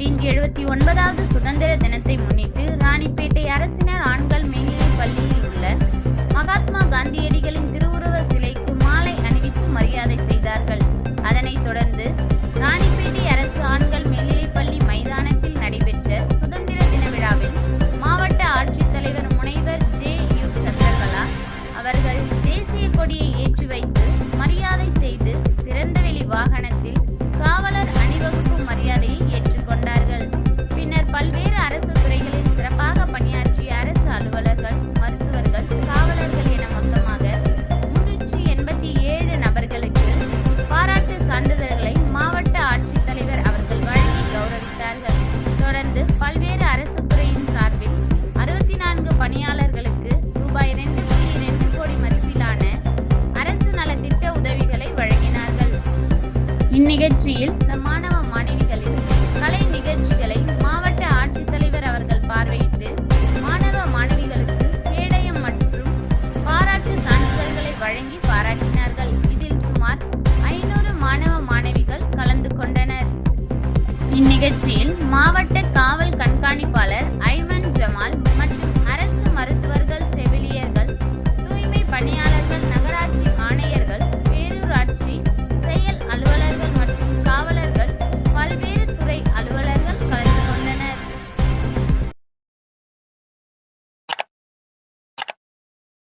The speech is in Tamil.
எழுபத்தி ஒன்பதாவது சுதந்திர தினத்தை முன்னிட்டு ராணிப்பேட்டை அரசினர் ஆண்கள் மேல்நிலைப் பள்ளியில் உள்ள மகாத்மா காந்தியடிகளின் திருவுருவ சிலைக்கு மாலை அணிவித்து மரியாதை செய்தார்கள். அதனைத் தொடர்ந்து ராணிப்பேட்டை அரசு ஆண்கள் மேல்நிலைப் பள்ளி மைதானத்தில் நடைபெற்ற சுதந்திர தின விழாவில் மாவட்ட ஆட்சித்தலைவர் முனைவர் ஜே யு சந்திரகலா அவர்கள் தேசிய கொடியை ஏற்றி வைத்து மரியாதை செய்து திறந்தவெளி வாகனத்தில் இந்நிகழ்ச்சியில் மாணவ மாணவிகளின் கலை நிகழ்ச்சிகளை மாவட்ட ஆட்சித்தலைவர் அவர்கள் பார்வையிட்டு மாணவ மாணவிகளுக்கு கேடயம் மற்றும் பாராட்டு சான்றிதழ்களை வழங்கி பாராட்டினார்கள். இதில் சுமார் ஐநூறு மாணவ மாணவிகள் கலந்து கொண்டனர். இந்நிகழ்ச்சியில் மாவட்ட காவல் கண்